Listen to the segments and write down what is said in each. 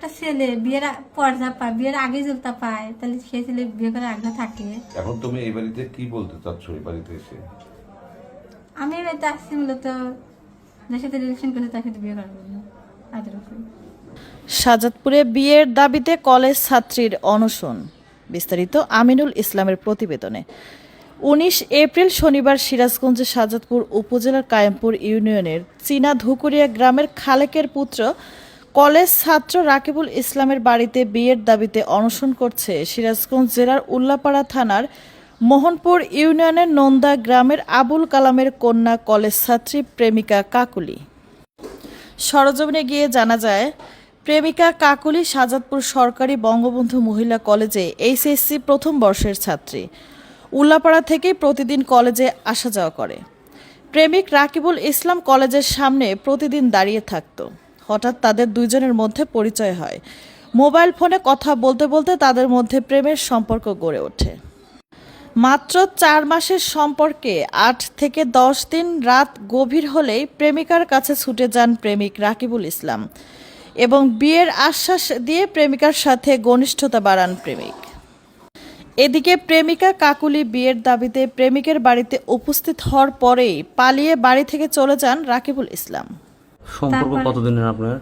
একটা ছেলে বিয়ের পর্দা পায় বিয়ের আগে জলতা পায় তাহলে সেই ছেলে বিয়ে করার আগ্রহ থাকে। এখন তুমি এই বাড়িতে কি বলতে চাচ্ছ এই বাড়িতে এসে? আমি এবারে আসছি মূলত যার সাথে রিলেশন করলে তার সাথে বিয়ে করার জন্য সাজাদপুরে বিয়ের দাবিতে কলেজ ছাত্রীর অনশন বিস্তারিত আমিনুল ইসলামের প্রতিবেদনে। উনিশ এপ্রিল শনিবার সিরাজগঞ্জের সাজাদপুর উপজেলার কায়েমপুর ইউনিয়নের চীনা ধুকুরিয়া গ্রামের খালেকের পুত্র কলেজ ছাত্র রাকিবুল ইসলামের বাড়িতে বিয়ের দাবিতে অনশন করছে সিরাজগঞ্জ জেলার উল্লাপাড়া থানার মোহনপুর ইউনিয়নের নন্দা গ্রামের আবুল কালামের কন্যা কলেজ ছাত্রী প্রেমিকা কাকুলি। সরজমিনে গিয়ে জানা যায়, প্রেমিকা কাকুলি সাজাদপুর সরকারি বঙ্গবন্ধু মহিলা কলেজে এইচএসসি প্রথম বর্ষের ছাত্রী। উল্লাপাড়া থেকেই প্রতিদিন কলেজে আসা যাওয়া করে। প্রেমিক রাকিবুল ইসলাম কলেজের সামনে প্রতিদিন দাঁড়িয়ে থাকতো। হঠাৎ তাদের দুইজনের মধ্যে পরিচয় হয়। মোবাইল ফোনে কথা বলতে বলতে তাদের মধ্যে প্রেমের সম্পর্ক গড়ে ওঠে। মাত্র চার মাসের সম্পর্কে আট থেকে দশ দিন রাত গভীর হলেই প্রেমিকার কাছে ছুটে যান প্রেমিক রাকিবুল ইসলাম এবং বিয়ের আশ্বাস দিয়ে প্রেমিকার সাথে ঘনিষ্ঠতা বাড়ান প্রেমিক। এদিকে প্রেমিকা কাকুলি বিয়ের দাবিতে প্রেমিকের বাড়িতে উপস্থিত হওয়ার পরেই পালিয়ে বাড়ি থেকে চলে যান রাকিবুল ইসলাম। সম্পর্ক কতদিনের আপনার?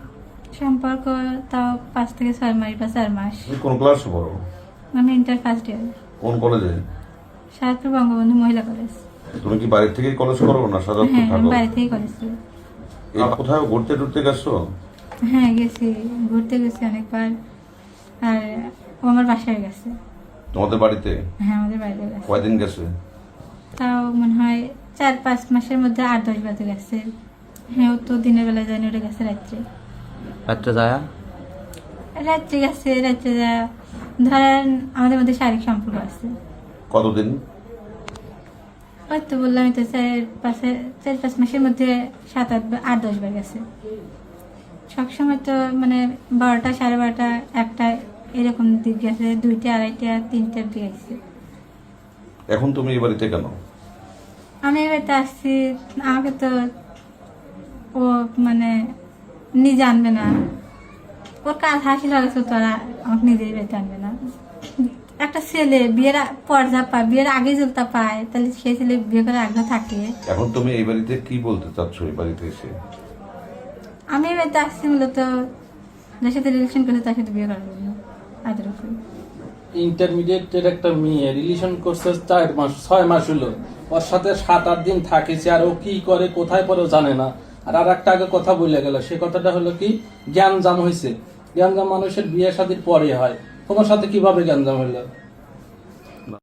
সম্পর্ক তাও পাঁচ থেকে ছয় মাস বা চার মাস। কোন ক্লাসে পড়ো? আমি ইন্টার ফার্স্ট ইয়ার কোন কলেজে সাতপুর বঙ্গবন্ধু মহিলা কলেজ তুমি কি বাড়ি থেকে কলেজ করো না সাজাদপুর হ্যাঁ বাড়ি থেকেই কলেজ করি। এই কোথাও ঘুরতে টুরতে গেছো? হ্যাঁ গেছি। ঘুরতে গেছি অনেকবার। আর ও আমার বাসায় গেছে। তোমাদের বাড়িতে? হ্যাঁ আমাদের বাড়িতে গেছে। কয়দিন গেছে? তাও মনে হয় চার পাঁচ মাসের মধ্যে আট দশ বাজে গেছে। হ্যাঁ ও তো দিনের বেলা যায়নি ওটা গেছে রাত্রে। রাত্রে যায়? রাত্রে গেছে রাত্রে যা ধরেন আমাদের মধ্যে শারীরিক সম্পর্ক আছে। কতদিন? ওই তো বললাম তো চার পাঁচে চার পাঁচ মাসের মধ্যে সাত আট আট দশ বার গেছে। সবসময় তো মানে বারোটা সাড়ে বারোটা একটা এরকম দিক গেছে দুইটা আড়াইটা তিনটার দিকে গেছে। এখন তুমি এই বাড়িতে কেন? আমি এবারে আসছি আমাকে তো ও মানে নিজে আনবে না। ওর কাজ হাসি লাগাচ্ছে তোরা আমাকে নিজেই আনবে না। একটা ছেলে বিয়ের পর্দা পায় বিয়ের আগে জলতা পায় তাহলে সেই ছেলে বিয়ে করে আগ্রহ থাকে। এখন তুমি এই বাড়িতে কি বলতে চাচ্ছ এই বাড়িতে এসে? আমি এবারে আসছি মূলত যার সাথে রিলেশন করলে তার সাথে বিয়ে করার জন্য আদর ইন্টারমিডিয়েটের একটা মেয়ে রিলেশন করছে চার মাস ছয় মাস হলো। ওর সাথে সাত আট দিন থাকিছে আর ও কি করে কোথায় পরে জানে না। আর আর একটা আগে কথা বলে গেল, সে কথাটা হলো কি, জ্ঞানজাম হয়েছে জ্ঞানজাম মানুষের বিয়ে শাদির পরে হয়। তোমার সাথে কীভাবে জ্ঞানজাম হলো